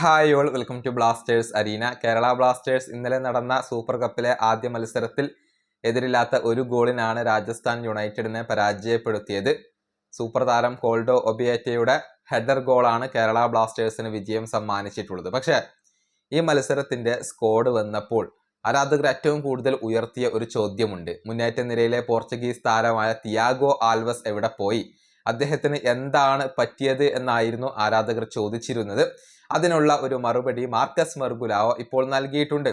Hi all welcome to Blasters arena. Kerala Blasters ഇന്നലെ നടന്ന super കപ്പിലെ ആദ്യ മത്സരത്തിൽ എതിരില്ലാത്ത ഒരു ഗോളിനാണ് രാജസ്ഥാൻ യുണൈറ്റഡിനെ പരാജയപ്പെടുത്തിയത്. സൂപ്പർ താരം കോൾഡോ ഒബിയേറ്റയുടെ ഹെഡർ ഗോളാണ് കേരള ബ്ലാസ്റ്റേഴ്സിന് വിജയം സമ്മാനിച്ചിട്ടുള്ളത്. പക്ഷേ ഈ മത്സരത്തിന്റെ സ്കോഡ് വന്നപ്പോൾ ആരാധകർ ഏറ്റവും കൂടുതൽ ഉയർത്തിയ ഒരു ചോദ്യമുണ്ട്. മുന്നേറ്റ നിരയിലെ പോർച്ചുഗീസ് താരമായ തിയാഗോ ആൽവസ് എവിടെ പോയി? അദ്ദേഹത്തിന് എന്താണ് പറ്റിയത് എന്നായിരുന്നു ആരാധകർ ചോദിച്ചിരുന്നത്. അതിനുള്ള ഒരു മറുപടി മാർക്കസ് മെർഗുലാവോ ഇപ്പോൾ നൽകിയിട്ടുണ്ട്.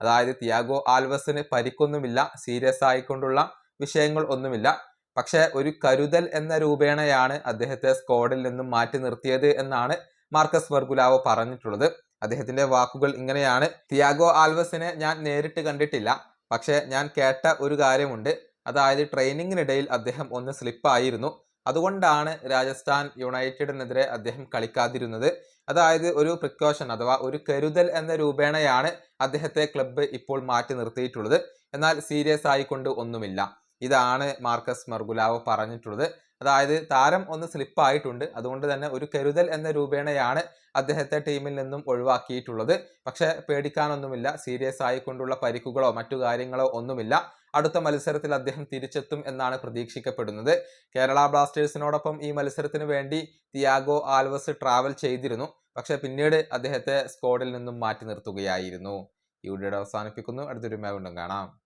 അതായത് തിയാഗോ ആൽവസിന് പരിക്കൊന്നുമില്ല സീരിയസ് ആയിക്കൊണ്ടുള്ള വിഷയങ്ങൾ ഒന്നുമില്ല. പക്ഷേ ഒരു കരുതൽ എന്ന രൂപേണയാണ് അദ്ദേഹത്തെ സ്ക്വാഡിൽ നിന്നും മാറ്റി നിർത്തിയത് എന്നാണ് മാർക്കസ് മെർഗുലാവോ പറഞ്ഞിട്ടുള്ളത്. അദ്ദേഹത്തിന്റെ വാക്കുകൾ ഇങ്ങനെയാണ്. തിയാഗോ ആൽവസിനെ ഞാൻ നേരിട്ട് കണ്ടിട്ടില്ല. പക്ഷേ ഞാൻ കേട്ട ഒരു കാര്യമുണ്ട്. അതായത് ട്രെയിനിങ്ങിനിടയിൽ അദ്ദേഹം ഒന്ന് സ്ലിപ്പായിരുന്നു. അതുകൊണ്ടാണ് രാജസ്ഥാൻ യുണൈറ്റഡിനെതിരെ അദ്ദേഹം കളിക്കാതിരുന്നത്. അതായത് ഒരു പ്രിക്കോഷൻ അഥവാ ഒരു കരുതൽ എന്ന രൂപേണയാണ് അദ്ദേഹത്തെ ക്ലബ്ബ് ഇപ്പോൾ മാറ്റി നിർത്തിയിട്ടുള്ളത്. എന്നാൽ സീരിയസ് ആയിക്കൊണ്ട് ഒന്നുമില്ല. ഇതാണ് മാർക്കസ് മർഗുലാവ് പറഞ്ഞിട്ടുള്ളത്. അതായത് താരം ഒന്ന് സ്ലിപ്പായിട്ടുണ്ട് അതുകൊണ്ട് തന്നെ ഒരു കരുതൽ എന്ന രൂപേണയാണ് അദ്ദേഹത്തെ ടീമിൽ നിന്നും ഒഴിവാക്കിയിട്ടുള്ളത്. പക്ഷേ പേടിക്കാനൊന്നുമില്ല. സീരിയസ് ആയിക്കൊണ്ടുള്ള പരിക്കുകളോ മറ്റു കാര്യങ്ങളോ ഒന്നുമില്ല. അടുത്ത മത്സരത്തിൽ അദ്ദേഹം തിരിച്ചെത്തും എന്നാണ് പ്രതീക്ഷിക്കപ്പെടുന്നത്. കേരള ബ്ലാസ്റ്റേഴ്സിനോടൊപ്പം ഈ മത്സരത്തിന് വേണ്ടി തിയാഗോ ആൽവസ് ട്രാവൽ ചെയ്തിരുന്നു. പക്ഷെ പിന്നീട് അദ്ദേഹത്തെ സ്ക്വാഡിൽ നിന്നും മാറ്റി നിർത്തുകയായിരുന്നു. ഈ വീഡിയോ അവസാനിപ്പിക്കുന്നു. അടുത്തൊരു വീണ്ടും കാണാം.